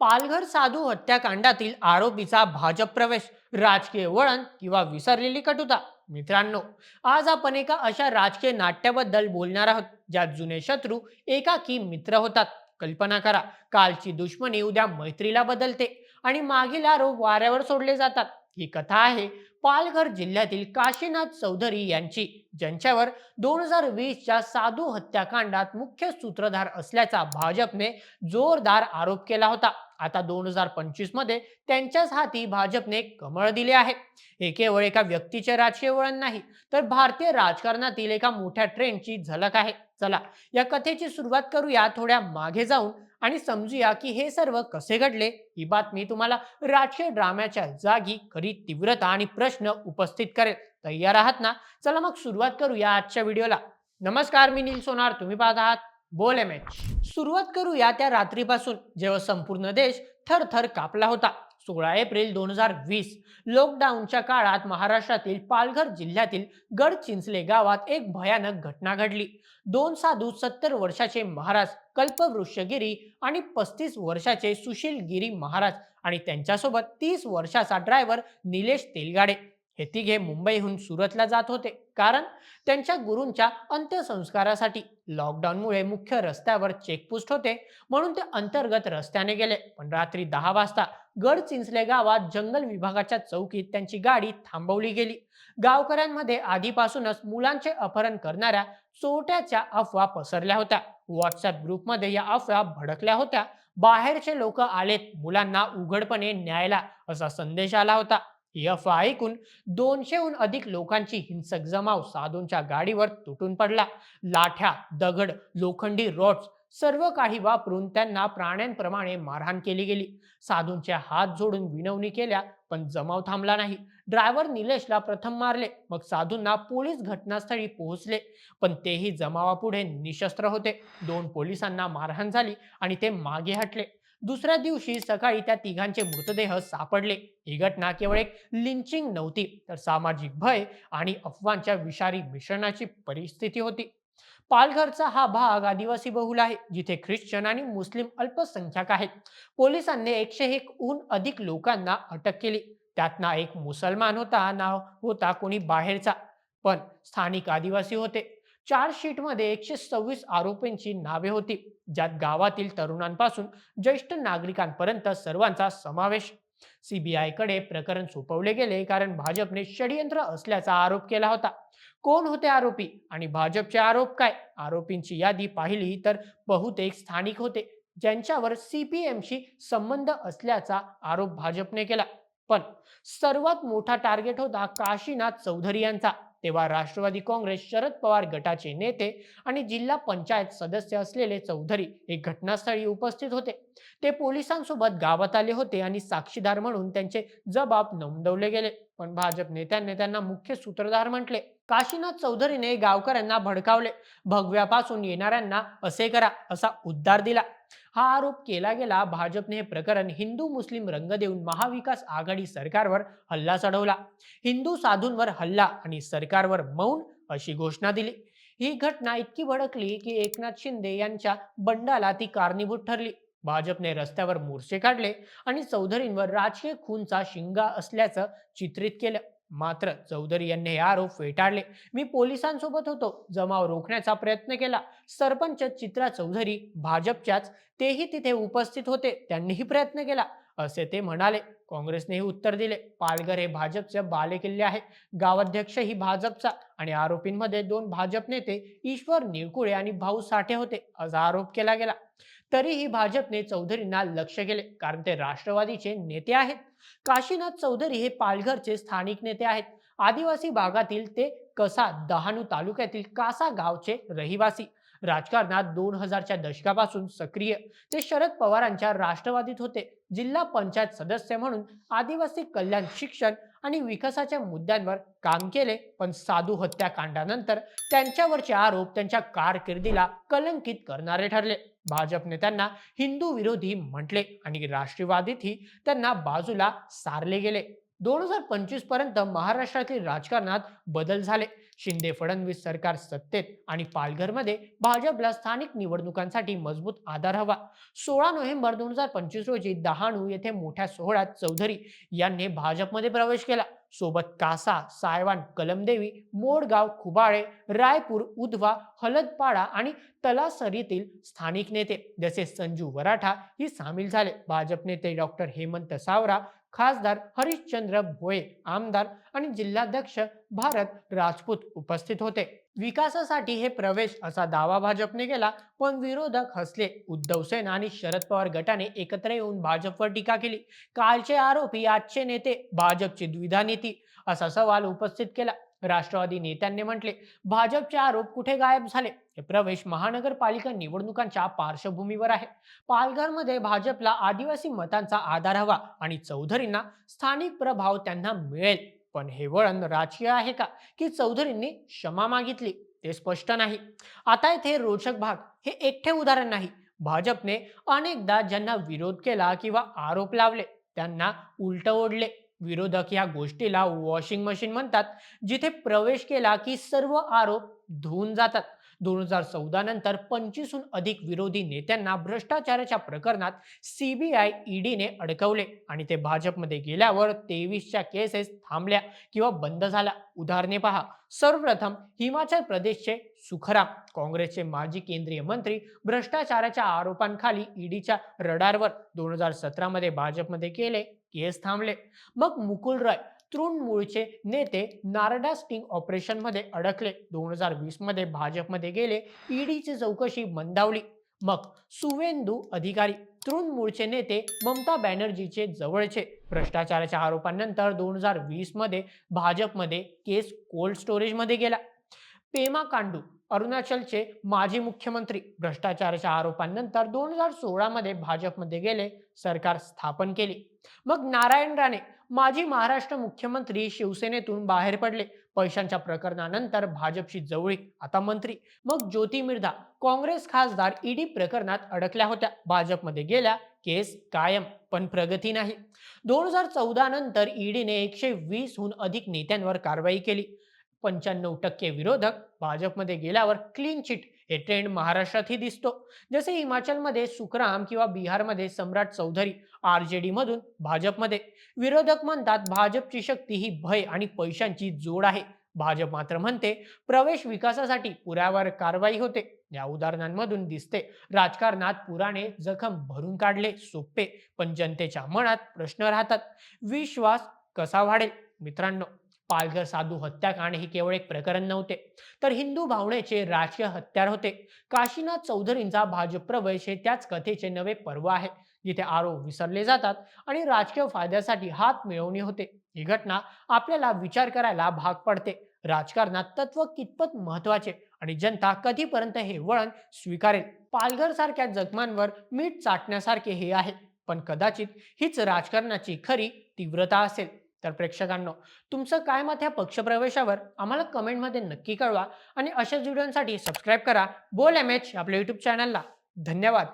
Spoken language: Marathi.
पालघर साधू हत्याकांडातील आरोपीचा भाजप प्रवेश राजकीय वळण किंवा विसरलेली कटुता. मित्रांनो आज आपण एका अशा राजकीय नाट्याबद्दल बोलणार आहोत ज्यात जुने शत्रू एकाकी मित्र होतात. कल्पना करा कालची दुश्मनी उद्या मैत्रीला बदलते आणि मागील आरोप वाऱ्यावर सोडले जातात. ही कथा आहे पालघर जिल्ह्यातील काशीनाथ चौधरी यांची ज्यांच्यावर दोन हजार वीसच्या साधू हत्याकांडात मुख्य सूत्रधार असल्याचा भाजपने जोरदार आरोप केला होता. आता दोन हजार पंचवीसमध्ये त्यांच्याच हाती भाजपने कमळ दिले आहे. हे केवळ एका व्यक्तीचे राजकीय वळण नाही तर भारतीय राजकारणातील एका मोठ्या ट्रेंडची झलक आहे. चला या कथेची सुरुवात करूया. थोड्या मागे जाऊन आणि समजूया की हे सर्व कसे घडले? ही बातमी तुम्हाला राजकीय ड्राम्याच्या जागी खरी तीव्रता आणि प्रश्न उपस्थित करेल. तयार आहात ना? चला मग सुरुवात करूया आजच्या व्हिडिओला. नमस्कार मी नील सोनार. तुम्ही पाहत आहात बोल एम एच. सुरुवात करूया त्या रात्रीपासून जेव्हा संपूर्ण देश थरथर कापला होता. सोळा एप्रिल दोन हजार वीस लॉकडाऊनच्या काळात महाराष्ट्रातील पालघर जिल्ह्यातील गडचिंचले गावात एक भयानक घटना घडली. दोन साधू सत्तर वर्षाचे महाराज कल्पवृक्षगिरी आणि पस्तीस वर्षाचे सुशील गिरी महाराज आणि त्यांच्यासोबत तीस वर्षाचा ड्रायव्हर निलेश तेलगाडे. हे तिघे मुंबईहून सुरतला जात होते. कारण त्यांच्या गुरूंच्या अंत्यसंस्कारासाठी लॉकडाऊनमुळे मुख्य रस्त्यावर चेकपोस्ट होते. म्हणून ते अंतर्गत रस्त्याने गेले. पण रात्री दहा वाजता गडचिंचले गावात जंगल विभागाच्या चौकीत त्यांची गाडी थांबवली गेली. गावकऱ्यांमध्ये आधीपासूनच मुलांचे अपहरण करणाऱ्या चोरट्याच्या अफवा पसरल्या होत्या. व्हॉट्सअप ग्रुपमध्ये या अफवा भडकल्या होत्या. बाहेरचे लोक आलेत मुलांना उघडपणे न्यायला असा संदेश आला होता. ही अफवा ऐकून दोनशेहून अधिक लोकांची हिंसक जमाव साधूंच्या गाडीवर तुटून पडला. लाठ्या दगड लोखंडी रॉड्स सर्व काही वापरून त्यांना प्राण्यांप्रमाणे मारहाण केली गेली. साधूंचे हात जोडून विनवणी केल्या पण जमाव थांबला नाही. ड्रायव्हर निलेशला प्रथम मारले मग साधूंना पोलीस घटनास्थळी पोहोचले पण तेही जमावापुढे निशस्त्र होते. दोन पोलिसांना मारहाण झाली आणि ते मागे हटले. दुसऱ्या दिवशी सकाळी त्या तिघांचे मृतदेह सापडले. ही घटना केवळ एक लिंचिंग नव्हती तर सामाजिक भय आणि अफवांच्या विषारी मिश्रणाची परिस्थिती होती. पालघरचा हा भाग आदिवासी बहुल आहे जिथे ख्रिश्चन आणि मुस्लिम अल्पसंख्याक आहेत. पोलिसांनी एकशे एक हून अधिक लोकांना अटक केली. त्यातना एक मुसलमान होता नाव होता कोणी बाहेरचा पण स्थानिक आदिवासी होते. चार्जशीटमध्ये एकशे सव्वीस आरोपींची नावे होती ज्यात गावातील तरुणांपासून ज्येष्ठ नागरिकांपर्यंत सर्वांचा समावेश सीबीआयकडे प्रकरण सोपवले गेले कारण भाजपने षडयंत्र असल्याचा आरोप केला होता. कोण होते आरोपी आणि भाजपचे आरोप काय? आरोपींची यादी पाहिली तर बहुतेक स्थानिक होते ज्यांच्यावर सीपीएमशी संबंध असल्याचा आरोप भाजपने केला. पण सर्वात मोठा टार्गेट होता काशीनाथ चौधरी यांचा. तेव्हा राष्ट्रवादी काँग्रेस शरद पवार गटाचे नेते आणि जिल्हा पंचायत सदस्य असलेले चौधरी हे घटनास्थळी उपस्थित होते. ते पोलिसांसोबत गावात आले होते आणि साक्षीदार म्हणून त्यांचे जबाब नोंदवले गेले. पण भाजप नेत्यांनी त्यांना मुख्य सूत्रधार म्हटले. काशीनाथ चौधरीने गावकऱ्यांना भडकावले. भगव्यापासून येणाऱ्यांना असे करा असा उद्गार दिला. हा आरोप केला गेला भाजपने हे प्रकरण हिंदू मुस्लिम रंग देऊन महाविकास आघाडी सरकारवर हल्ला चढवला. हिंदू साधूंवर हल्ला आणि सरकारवर मौन अशी घोषणा दिली. ही घटना इतकी भडकली की एकनाथ शिंदे यांच्या बंडाला ती कारणीभूत ठरली. भाजपने रस्त्यावर मोर्चे काढले आणि चौधरींवर राजकीय खूनचा शिंगा असल्याचं चित्रित केलं. मात्र चौधरी यांनी हे आरोप फेटाळले. मी पोलिसांसोबत होतो. जमाव रोखण्याचा प्रयत्न केला. सरपंच चित्रा चौधरी भाजपच्याच तेही तिथे उपस्थित होते. त्यांनीही प्रयत्न केला. असे ते म्हणाले. काँग्रेसनेही उत्तर दिले. पालघर हे भाजपचे बालेकिल्ले आहे. गावाध्यक्षही भाजपचा आणि आरोपींमध्ये दोन भाजप नेते ईश्वर निळकुळे आणि भाऊ साठे होते. असा आरोप केला गेला. तरीही भाजपने चौधरींना लक्ष केले कारण ते राष्ट्रवादीचे नेते आहेत. काशीनाथ चौधरी हे पालघरचे स्थानिक नेते आहेत. आदिवासी भागातील ते कसा दहाणू तालुक्यातील कासा गावचे रहिवासी. राजकारणात दोन हजारच्या दशकापासून सक्रिय. ते शरद पवारांच्या राष्ट्रवादीत होते. जिल्हा पंचायत सदस्य म्हणून आदिवासी कल्याण शिक्षण आणि विकासाच्या मुद्द्यांवर काम केले पण साधू हत्याकांडानंतर त्यांच्यावरचे आरोप त्यांच्या कारकिर्दीला कलंकित करणारे ठरले. भाजपने त्यांना हिंदू विरोधी म्हटले आणि राष्ट्रवादीतही त्यांना बाजूला सारले गेले. दोन हजार पंचवीसपर्यंत महाराष्ट्रातील राजकारणात बदल झाले. शिंदे फडणवीस सरकार सत्तेत आणि पालघरमध्ये भाजपला स्थानिक निवडणुकांसाठी मजबूत आधार हवा. सोळा नोव्हेंबर दोन हजार पंचवीस रोजी दहाणू येथे मोठ्या सोहळ्यात चौधरी यांनी भाजपमध्ये प्रवेश केला. सोबत कासा सायवान कलमदेवी मोडगाव खुबाळे रायपूर उधवा हलदपाडा आणि तलासरीतील स्थानिक नेते जसे संजू वराठा ही सामील झाले. भाजप नेते डॉक्टर हेमंत सावरा खासदार हरिश्चंद्र भोये आमदार आणि जिल्हाध्यक्ष भारत राजपूत उपस्थित होते. विकासासाठी हे प्रवेश असा दावा भाजपने केला पण विरोधक हसले. उद्धव सेना आणि शरद पवार गटाने एकत्र येऊन भाजपवर टीका केली. कालचे आरोपी आजचे नेते भाजपची द्विधा नीती असा सवाल उपस्थित केला. राष्ट्रवादी नेत्यांनी म्हटले भाजपचे आरोप कुठे गायब झाले? हे प्रवेश महानगरपालिका निवडणुकांच्या पार्श्वभूमीवर आहे. पालघरमध्ये भाजपला आदिवासी मतांचा आधार हवा आणि चौधरींना स्थानिक प्रभाव त्यांना मिळेल. पण हे वळण राजकीय आहे का? की चौधरींनी क्षमा मागितली? ते स्पष्ट नाही. आता येथे रोचक भाग. हे एकटे उदाहरण नाही. भाजपने अनेकदा ज्यांना विरोध केला किंवा आरोप लावले त्यांना उलट ओढले. विरोधक या गोष्टीला वॉशिंग मशीन म्हणतात जिथे प्रवेश केला की सर्व आरोप धुवून जातात. दोन हजार चौदा नंतर पंचवीसहून अधिक विरोधी नेत्यांना भ्रष्टाचाराच्या प्रकरणात सीबीआय ईडीने अडकवले आणि ते भाजपमध्ये गेल्यावर तेवीसच्या केसेस थांबल्या किंवा बंद झाल्या. उदाहरणे पहा. सर्वप्रथम हिमाचल प्रदेशचे सुखराम काँग्रेसचे माजी केंद्रीय मंत्री भ्रष्टाचाराच्या आरोपांखाली ईडीच्या रडारवर दोन हजार सतरामध्ये भाजपमध्ये गेले. केस थांबले. मग मुकुल रॉय तृणमूळचे नेते नारडा स्टिंग ऑपरेशनमध्ये अडकले. दोन हजार वीसमध्ये भाजपमध्ये गेले. ईडीची चौकशी मंदावली. मग सुवेंदू अधिकारी तृणमूळचे नेते ममता बॅनर्जीचे जवळचे. भ्रष्टाचाराच्या आरोपांनंतर दोन हजार वीसमध्ये भाजपमध्ये केस कोल्ड स्टोरेजमध्ये गेला. पेमा कांडू अरुणाचलचे माजी मुख्यमंत्री भ्रष्टाचाराच्या आरोपांनंतर दोन हजार सोळामध्ये भाजपमध्ये गेले सरकार स्थापन केली. मग नारायण राणे माजी महाराष्ट्र मुख्यमंत्री शिवसेनेतून बाहेर पडले. पैशांच्या प्रकरणानंतर भाजपची जवळीक आता मंत्री. मग ज्योती मिर्धा काँग्रेस खासदार ईडी प्रकरणात अडकल्या होत्या. भाजपमध्ये गेल्या केस कायम पण प्रगती नाही. दोन हजार चौदा नंतर ईडीने एकशे वीसहून अधिक नेत्यांवर कारवाई केली. पंच्याण्णव टक्के विरोधक भाजपमध्ये गेल्यावर क्लीन चिट हे ट्रेंड महाराष्ट्रातही दिसतो. जसे हिमाचलमध्ये सुखराम किंवा बिहारमध्ये Samrat Chaudhary R J D मधून भाजपमध्ये. विरोधक म्हणतात भाजपची शक्ती ही भय आणि पैशांची जोड आहे. भाजप मात्र म्हणते प्रवेश विकासासाठी पुरावर कारवाई होते. या उदाहरणांमधून दिसते राजकारणात पुराणे जखम भरून काढले सोपे पण जनतेच्या मनात प्रश्न राहतात. विश्वास कसा वाढेल? मित्रांनो पालघर साधू हत्याकांड हे केवळ एक प्रकरण नव्हते. तर हिंदू भावनेचे राजकीय हत्यार होते. काशीनाथ चौधरींचा भाजप प्रवेश हे त्याच कथेचे नवे पर्व आहे जिथे आरोप विसरले जातात आणि राजकीय फायद्यासाठी हात मिळवणी होते. ही घटना आपल्याला विचार करायला भाग पडते. राजकारणात तत्व कितपत महत्त्वाचे आणि जनता कधीपर्यंत हे वळण स्वीकारेल? पालघर सारख्या जखमांवर मीठ चाटण्यासारखे हे आहे पण कदाचित हीच राजकारणाची खरी तीव्रता असेल. तर प्रेक्षकांनो तुमचं काय मत ह्या पक्षप्रवेशावर आम्हाला कमेंटमध्ये नक्की कळवा आणि अशाच व्हिडिओसाठी सबस्क्राईब करा. बोल एम एच आपल्या युट्यूब चॅनलला धन्यवाद.